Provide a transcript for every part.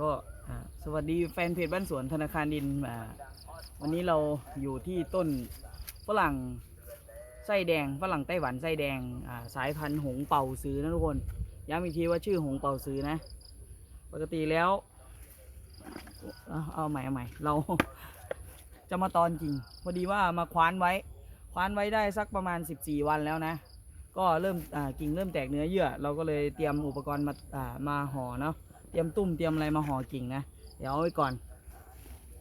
ก็สวัสดีแฟนเพจบ้านสวนธนาคารดินวันนี้เราอยู่ที่ต้นฝรั่งไส้แดงฝรั่งไต้หวันไส้แดงาสายพันธุ์หงเป่าซื้อนะทุกคนย้ำอีกทีว่าชื่อหงเป่าซื้อนะ ปกติแล้ว เอาใหม่เอาใหม่เราจะมาตอนจริง พอดีว่ามาคว้านไว้ คว้านไว้ได้สักประมาณ 14 วันแล้วนะก็เริ่มกิ่งเริ่มแตกเนื้อเยื่อ เราก็เลยเตรียมอุปกรณ์มาามาห่อเนาะ เตรียมตุ้มเตรียมอะไรมาห่อกิ่งนะ เดี๋ยวเอาไว้ก่อน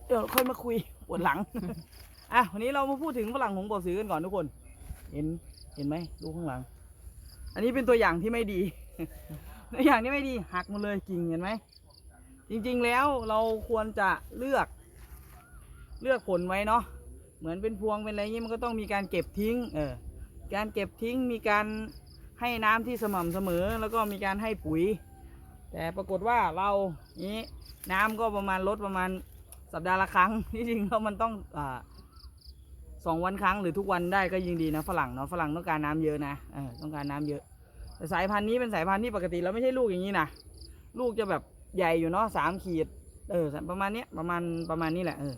เดี๋ยวค่อยมาคุยปวดหลัง อะวันนี้เรามาพูดถึงฝรั่งหงส์บ่อซื้อกันก่อนทุกคน เห็นเห็นไหมลูข้างหลัง อันนี้เป็นตัวอย่างที่ไม่ดี ตัวอย่างที่ไม่ดีหักหมดเลยกิ่งเห็นไหมจริงๆแล้วเราควรจะเลือก เลือกผลไว้เนาะเหมือนเป็นพวงเป็นอะไรอย่างนี้มันก็ต้องมีการเก็บทิ้ง เออ การเก็บทิ้งมีการให้น้ำที่สม่ำเสมอ แล้วก็มีการให้ปุ๋ย แต่ปรากฏว่าเรานี้น้ำก็ประมาณลดประมาณสัปดาห์ละครั้งที่จริงแล้วมันต้องอสองวันครั้งหรือทุกวันได้ก็ยิ่งดีนะฝรั่งเนาะฝรั่งต้องการน้ำเยอะนะอต้องการน้ำเยอะแต่สายพันธุ์นี้เป็นสายพันธุ์ที่ปกติเราไม่ใช่ลูกอย่างนี้นะลูกจะแบบใหญ่อยู่เนาะสามขีดเออประมาณเนี้ยประมาณประมาณนี้แหละเออ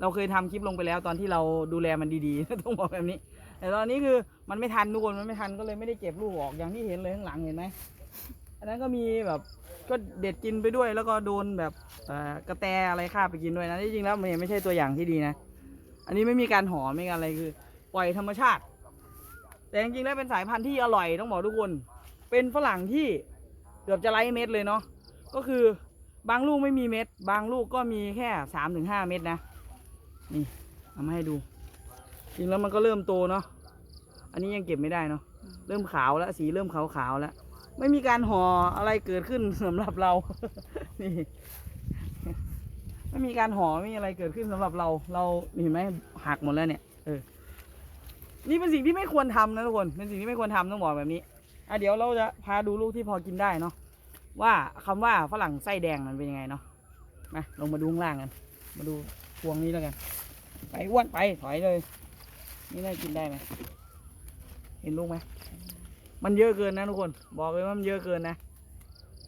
เราเคยทำคลิปลงไปแล้วตอนที่เราดูแลมันดีๆต้องบอกแบบนี้ แต่ตอนนี้คือมันไม่ทันทุกคนมันไม่ทันก็เลยไม่ได้เก็บลูกออกอย่างที่เห็นเลยข้างหลังเห็นไหม อันนั้นก็มีแบบก็เด็ดกินไปด้วย แล้วก็โดนแบบกระแตอะไรคาบไปกินด้วยนะที่จริงแล้วมันไม่ใช่ตัวอย่างที่ดีนะ อันนี้ไม่มีการห่อไม่การอะไรคือ ปล่อยธรรมชาติ แต่จริงๆแล้วเป็นสายพันธุ์ที่อร่อยต้องบอกทุกคน เป็นฝรั่งที่เกือบจะไร้เม็ดเลยเนาะก็คือบางลูกไม่มีเม็ด บางลูกก็มีแค่สามถึงห้าเม็ดนะนี่เอามาให้ดู จริงแล้วมันก็เริ่มโตเนาะอันนี้ยังเก็บไม่ได้เนาะเริ่มขาวแล้วสีเริ่มขาวขาวๆแล้ว ไม่มีการห่ออะไรเกิดขึ้นสำหรับเรา นี่ ไม่มีการห่อไม่มีอะไรเกิดขึ้นสำหรับเรา เราเห็นไหมหักหมดแล้วเนี่ย เออ นี่เป็นสิ่งที่ไม่ควรทำนะทุกคน เป็นสิ่งที่ไม่ควรทำต้องบอกแบบนี้ อะเดี๋ยวเราจะพาดูลูกที่พอกินได้เนาะ ว่าคำว่าฝรั่งไส้แดงมันเป็นยังไงเนาะ มาลงมาดูข้างล่างกัน มาดูพวงนี้แล้วกัน ไปอ้วนไปถอยเลย นี่น่ากินได้ไหม เห็นลูกไหม มันเยอะเกินนะทุกคน บอกเลยว่ามันเยอะเกินนะ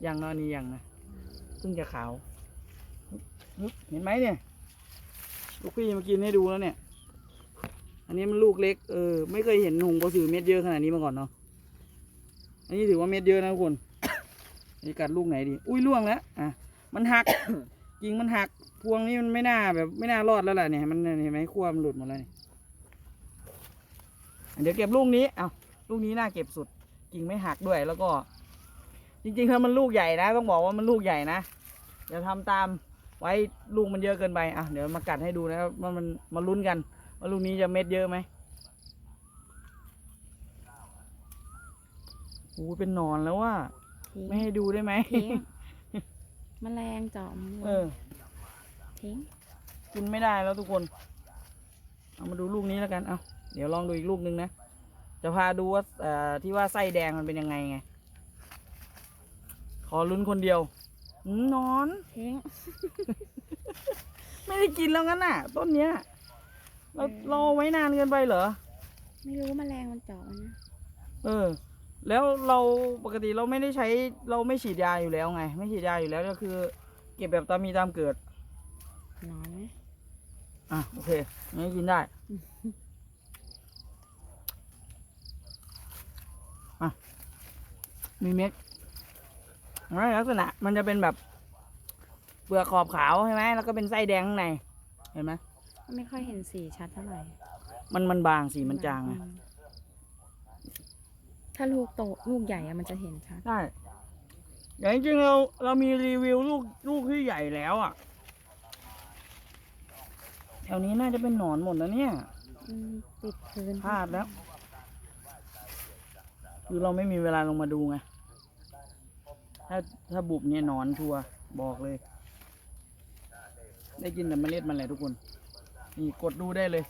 อย่างนอนนี้อย่างนะเพิ่งจะขาว เห็นไหมเนี่ย ลูกพี่มากินให้ดูแล้วเนี่ย อันนี้มันลูกเล็ก เออ ไม่เคยเห็นหงส์กระสือเม็ดเยอะขนาดนี้มาก่อนเนาะ อันนี้ถือว่าเม็ดเยอะนะทุกคนนี่กัดลูกไหนดี อุ้ยล่วงแล้ว อะ มันหักกิ่งมันหัก พวงนี้มันไม่น่าแบบไม่น่ารอดแล้วแหละเนี่ย มันเห็นไหมขั้วมันหลุดหมดแล้วนี่เดี๋ยวเก็บลูกนี้ เอาลูกนี้น่าเก็บสุด กิ่งไม่หักด้วยแล้วก็ จริงๆ ถ้ามันลูกใหญ่นะ ต้องบอกว่ามันลูกใหญ่นะอย่าทำตามไว้ลูกมันเยอะเกินไปอะเดี๋ยวมากัดให้ดูนะครับว่ามันมาลุ้นกันว่าลูกนี้จะเม็ดเยอะไหมโอ้ยเป็นหนอนแล้วว่าทิ้งไม่ให้ดูได้ไหมทิ้งแมลงเจาะมือเออทิ้งกินไม่ได้แล้วทุกคน เอามาดูลูกนี้แล้วกันเอาเดี๋ยวลองดูอีกลูกนึงนะ จะพาดูว่าเอ่อที่ว่าไส้แดงมันเป็นยังไงไง ขอลุ้นคนเดียวหืมนอนทิ้งไม่ได้กินแล้วงั้นน่ะ ต้นเนี้ย เราเออเราเอาไว้นานเกินไปเหรอ ไม่รู้แมลงมันเจาะมันนะ เออ แล้วเราปกติเราไม่ได้ใช้ เราไม่ฉีดยาอยู่แล้วไง ไม่ฉีดยาอยู่แล้วก็คือ เก็บแบบตามมีตามเกิดหนอนไหมอะโอเคงั้นกินได้ อะ มีเม็ดไม่ลักษณะ มันจะเป็นแบบเปลือกขอบขาวใช่ไหมแล้วก็เป็นไส้แดงข้างใน เห็นไหมไม่ค่อยเห็นสีชัดเท่าไหร่ มันมันบางสีมันจางไงอืมถ้าลูกโตลูกใหญ่อะมันจะเห็นชัดใช่อย่างจริงๆเราเรามีรีวิวลูกลูกที่ใหญ่แล้วอะ แถวนี้น่าจะเป็นหนอนหมดแล้วเนี่ยอืมติดพื้นพลาดแล้ว คือเราไม่มีเวลาลงมาดูไง ถ้าถ้าบุบเนี่ยหนอนชัวร์บอกเลย ได้กินแต่เมล็ดมันแหละทุกคน นี่กดดูได้เลย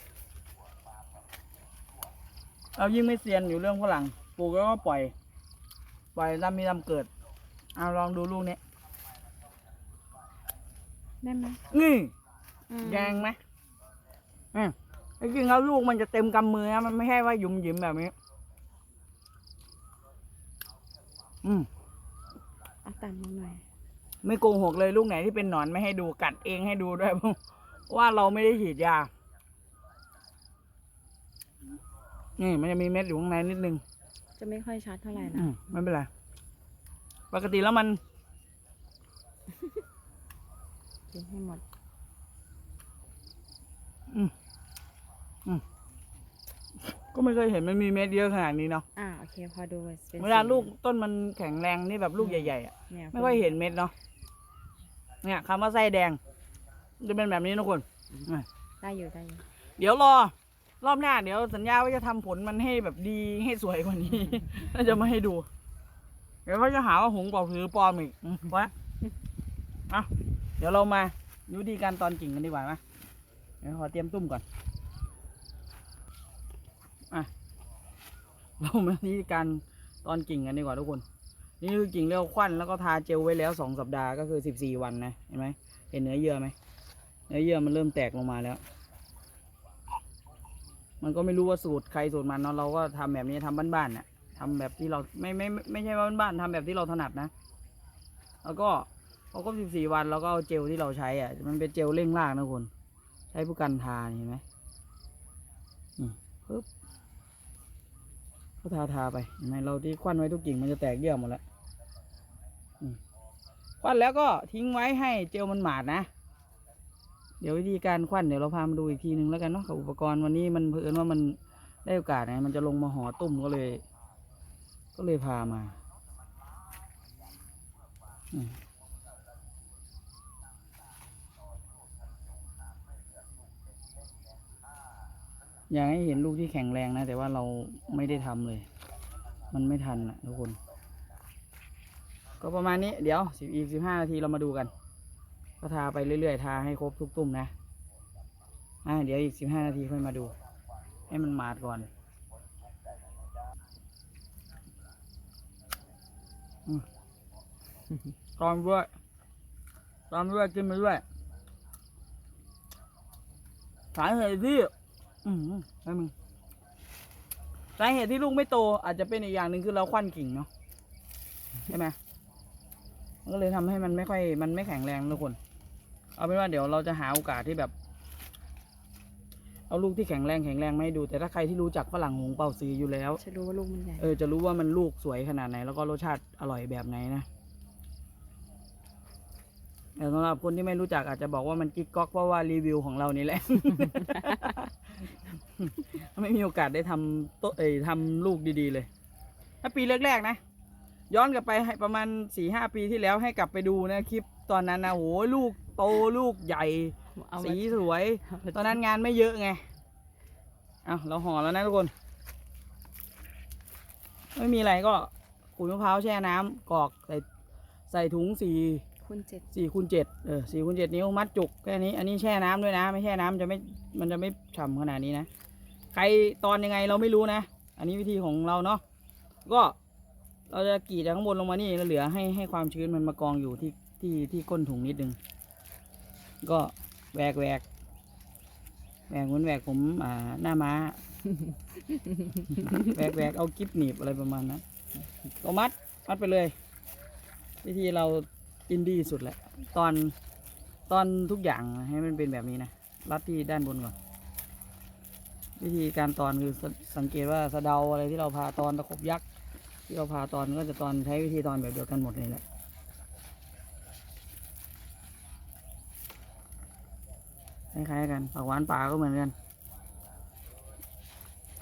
เรายิ่งไม่เซียนอยู่เรื่องฝรั่งปลูกแล้วก็ปล่อย ปล่อยตามมีตามเกิด เอาลองดูลูกนี้ได้ไหมนี่อืมแดงไหมอืมจริงๆแล้วลูกมันจะเต็มกำมือนะมันไม่ใช่ว่าหยุ่มหยิมแบบนี้ อืมเอาต่ำลงหน่อยไม่โกหกเลยลูกไหนที่เป็นหนอนไม่ให้ดูกัดเองให้ดูด้วยเพราะว่าเราไม่ได้ฉีดยา นี่มันจะมีเม็ดอยู่ข้างในนิดนึง จะไม่ค่อยชัดเท่าไหร่อืนะมไม่เป็นไร ปกติแล้วมัน กินให้หมด ก็ไม่เคยเห็นมันมีเม็ดเยอะขนาดนี้เนาะอ่าโอเคพอดูเป็นเวลาสีลูกต้นมันแข็งแรงนี่แบบลูกใหญ่ๆอะเนี่ยไม่ค่อยเห็นเม็ดเนาะเนี่ยคำว่าไส้แดง จะเป็นแบบนี้นะคุณอะได้อยู่ได้อยู่เดี๋ยวรอ รอบหน้า เดี๋ยวสัญญาว่าจะทำผลมันให้แบบดีให้สวยกว่านี้น่าจะมาให้ดู เดี๋ยวเขาจะหาว่าหงส์เป่าถือปลอมอีกอืมวะอะเดี๋ยวเรามาดูวิธีการตอนกิ่งกันดีกว่าไหมเดี๋ยวขอเตรียมตุ้มก่อน อะเรามาวิธีการตอนกิ่งกันดีกว่าทุกคน นี่คือกิ่งเรียวควันแล้วก็ทาเจลไว้แล้วสองสัปดาห์ก็คือสิบสี่วันนะเห็นไหมเห็นเนื้อเยื่อไหมเนื้อเยื่อมันเริ่มแตกลงมาแล้ว มันก็ไม่รู้ว่าสูตรใครสูตรมันเนาะเราก็ทำแบบนี้ทำบ้านๆน่ะทำแบบที่เราไม่ไม่ไม่ใช่ว่าบ้านๆทำแบบที่เราถนัดนะ แล้วก็พอครบสิบสี่วันเราก็เอาเจลที่เราใช้อะ มันเป็นเจลเร่งรากนะคุณใช้ผู้กันทาเห็นไหมนี่ปึ๊บ ก็ทาทาไปเห็นไหมเราที่ควันไว้ทุกกิ่งมันจะแตกเยื่อหมดแล้วควันแล้วก็ทิ้งไว้ให้เจลมันหมาดนะ เดี๋ยววิธีการควันเดี๋ยวเราพามาดูอีกทีนึงแล้วกันเนาะกับอุปกรณ์วันนี้มันเผอิญว่ามันได้โอกาสไงมันจะลงมาห่อตุ่มก็เลย ก็เลยพามา อืม อยากให้เห็นลูกที่แข็งแรงนะ แต่ว่าเราไม่ได้ทำเลย มันไม่ทันอะทุกคน ก็ประมาณนี้เดี๋ยวสิบอีกสิบห้านาทีเรามาดูกัน ก็ทาไปเรื่อยๆ ทาให้ครบทุกตุ่มนะอ่าเดี๋ยวอีกสิบห้านาทีค่อยมาดู ให้มันมาดก่อนตอนด้วยตอนด้วยกินไปด้วยสาเหตุที่ อืมไม่มึงสาเหตุที่ลูกไม่โต อาจจะเป็นอีกอย่างหนึ่งคือเราควันกิ่งเนาะใช่ไหมมันก็เลยทำให้มันไม่ค่อย มันไม่แข็งแรงทุกคน เอาเป็นว่าเดี๋ยวเราจะหาโอกาสที่แบบ เอาลูกที่แข็งแรงแข็งแรงมาให้ดู แต่ถ้าใครที่รู้จักฝรั่งหงเป่าซื้ออยู่แล้ว จะรู้ว่าลูกมันใหญ่ เออ จะรู้ว่ามันลูกสวยขนาดไหน แล้วก็รสชาติอร่อยแบบไหนนะ แต่สำหรับคนที่ไม่รู้จักอาจจะบอกว่ามันกิ๊กก๊อกเพราะว่ารีวิวของเรานี่แหละ ไม่มีโอกาสได้ทำโตะเอ้ยทำลูกดีๆเลย ถ้าปีแรกๆนะ ย้อนกลับไปให้ประมาณสี่ห้าปีที่แล้วให้กลับไปดูนะคลิปตอนนั้นนะโหลูกโตลูกใหญ่ เอามาสีสวย เอามา ตอนนั้นงานไม่เยอะไงเอาเราห่อแล้วนะทุกคน ไม่มีอะไรก็ขูดมะพร้าวแช่น้ำกรอกใส่ใส่ถุงสี่ คุณเจ็ดสี่คูณเจ็ดเออสี่คูณเจ็ดนิ้วมัดจุกแค่นี้ อันนี้แช่น้ำด้วยนะ ไม่แช่น้ำจะไม่มันจะไม่ฉ่ำขนาดนี้นะ ใครตอนยังไงเราไม่รู้นะ อันนี้วิธีของเราเนาะก็เราจะกรีดจากข้างบนลงมานี่แล้วเหลือให้ให้ความชื้นมันมากองอยู่ที่ที่ที่ก้นถุงนิดนึง ก็แหวกแหวกแหวกเหมือนแหวกผมอ่าหน้าม้า แหวกแหวกเอากิ๊บหนีบอะไรประมาณนั้นก็มัดมัดไปเลย วิธีเรา อินดี้สุดแหละ ตอนตอนทุกอย่างให้มันเป็นแบบนี้นะ รัดที่ด้านบนก่อน วิธีการตอนคือสสังเกตว่าสะเดาอะไรที่เราพาตอนตะขบยักษ์ที่เราพาตอนก็จะตอนใช้วิธีตอนแบบเดียวกันหมดเลยแหละคล้ายๆกันปากหวานป่าก็เหมือนกัน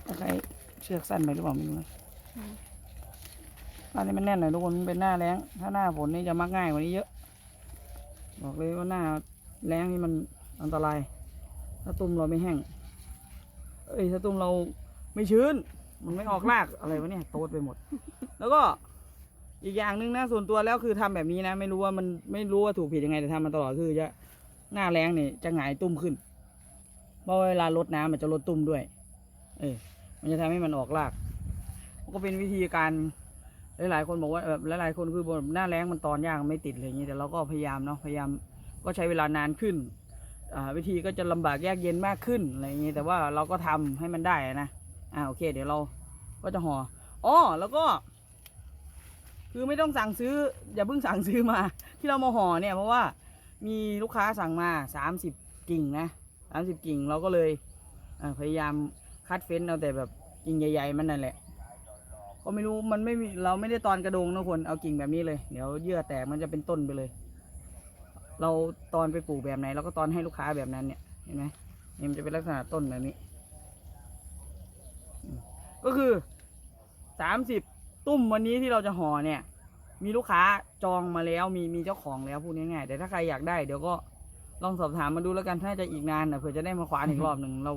คล้ายเชือกสั้นไปหรือเปล่าไม่รู้นะ อันนี้มันแน่นหน่อยทุกคนมันเป็นหน้าแรงถ้าหน้าฝนนี่จะมักง่ายกว่านี้เยอะ บอกเลยว่าหน้าแรงนี่มันอันตราย ถ้าตุ้มเราไม่แห้ง เอ้ยถ้าตุ้มเราไม่ชื้น มันไม่ออกรากอะไรวะเนี่ยโตดไปหมด แล้วก็อีกอย่างหนึ่งนะส่วนตัวแล้วคือทำแบบนี้นะ ไม่รู้ว่ามันไม่รู้ว่าถูกผิดยังไงแต่ทำมาตลอดคือจะหน้าแรงเนี่ยจะหงายตุ้มขึ้นเพราะเวลาลดน้ำมันจะลดตุ้มด้วย เออมันจะทำให้มันออกราก ก็เป็นวิธีการ หลายๆคนบอกว่าแบบหลายๆคนคือบหน้าแรงมันตอนยากไม่ติดอะไรอย่างนี้แต่เราก็พยายามเนาะพยายามก็ใช้เวลานานขึ้นวิธีก็จะลำบากยากเย็นมากขึ้นอะไรอย่างนี้แต่ว่าเราก็ทำให้มันได้นะอ่าโอเค เดี๋ยวเราก็จะห่ออ๋อแล้วก็ คือไม่ต้องสั่งซื้อ อย่าเพิ่งสั่งซื้อมา ที่เรามาห่อเนี่ยเพราะว่ามีลูกค้าสั่งมา 30 กิ่งนะ30 กิ่งเราก็เลยพยายามคัดเฟ้นเอาแต่แบบกิ่งใหญ่ ๆ มันนั่นแหละ ก็ไม่รู้มันไม่มีเราไม่ได้ตอนกระโดงนะคนเอากิ่งแบบนี้เลย เดี๋ยวเยื่อแตกมันจะเป็นต้นไปเลย เราตอนไปปลูกแบบไหนเราก็ตอนให้ลูกค้าแบบนั้นเนี่ยเห็นไหมนี่มันจะเป็นลักษณะต้นแบบนี้ ก็คือสามสิบตุ้มวันนี้ที่เราจะห่อเนี่ย มีลูกค้าจองมาแล้วมีมีเจ้าของแล้วพูดง่ายๆแต่ถ้าใครอยากได้เดี๋ยวก็ลองสอบถามมาดูแล้วกันถ้าจะอีกนานนะเผื่อจะได้มาขวานอีกรอบหนึ่งเรา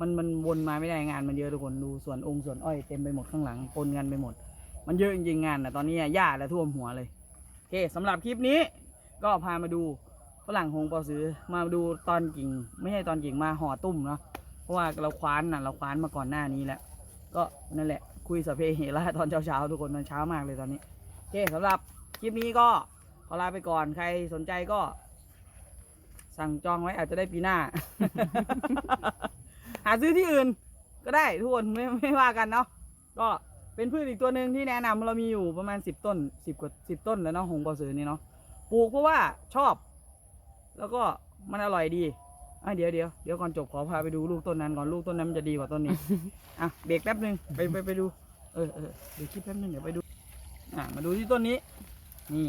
มันมันวนมาไม่ได้งานมันเยอะทุกคนดูส่วนองค์ส่วนอ้อยเต็มไปหมดข้างหลังปนกันไปหมด มันเยอะจริงๆงานนะตอนนี้หญ้าและท่วมหัวเลยโอเคสำหรับคลิปนี้ ก็พามาดูฝรั่งหงปาซื้อมาดูตอนกิ่ง ไม่ใช่ตอนกิ่งมาห่อตุ้มเนาะเพราะว่าเราคว้านน่ะเราคว้านมาก่อนหน้านี้แล้วก็นั่นแหละคุยสพเพเหระตอนเช้าๆทุกคนตอนเช้ามากเลยตอนนี้โอเคสำหรับคลิปนี้ก็ขอลาไปก่อนใครสนใจก็ สั่งจองไว้อาจจะได้ปีหน้า หาซื้อที่อื่นก็ได้ทุกคนไม่ไม่ว่ากันเนาะก็เป็นพืชอีกตัวหนึ่งที่แนะนำเรามีอยู่ประมาณสิบต้นสิบกว่าสิบต้นแล้วเนาะหงเปาสือนี่เนาะปลูกเพราะว่าชอบ แล้วก็มันอร่อยดีอะเดี๋ยวเดี๋ยวเดี๋ยวก่อนจบขอพาไปดูลูกต้นนั้นก่อนลูกต้นนั้นมันจะดีกว่าต้นนี้อะเบรกแป๊บหนึ่งไปไปไปดูเออเออเดี๋ยวคิดแป๊บนึงเดี๋ยวไปดูอะมาดูที่ต้นนี้ นี่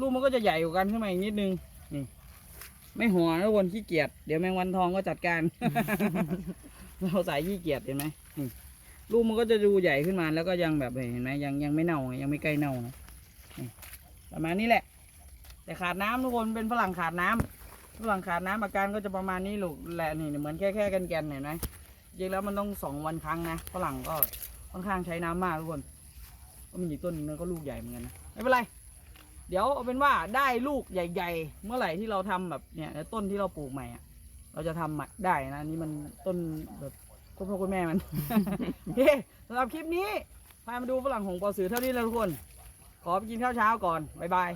ลูกมันก็จะใหญ่กว่ากันขึ้นมาอีกนิดนึงนี่ ไม่หัวนะคนขี้เกียจเดี๋ยวแมงวันทองก็จัดการ เราสายขี้เกียจเห็นไหมนี่ลูกมันก็จะดูใหญ่ขึ้นมาแล้วก็ยังแบบเห็นไหมยังยังไม่เน่าไงยังไม่ใกล้เน่านะนี่ประมาณนี้แหละ แต่ขาดน้ำทุกคนเป็นฝรั่งขาดน้ำฝรั่งขาดน้ำอาการก็จะประมาณนี้ลูกแหละนี่เหมือนแค่แค่กันแกนๆเห็นไหมจริงแล้วมันต้องสองวันครั้งนะฝรั่งก็ค่อนข้างใช้น้ำมากทุกคนก็มีอีกต้นหนึงก็ลูกใหญ่เหมือนกันนะไม่เป็นไร เดี๋ยวเอาเป็นว่าได้ลูกใหญ่ ๆ เมื่อไหร่ที่เราทำแบบเนี่ยต้นที่เราปลูกใหม่อะเราจะทำได้นะนี่มันต้นแบบคุณพ่อคุณแม่มันโอเคสำหรับคลิปนี้พามาดูฝรั่งหงปอสือเท่านี้แล้วทุกคน ขอไปกินข้าวเช้าก่อน บ๊ายบาย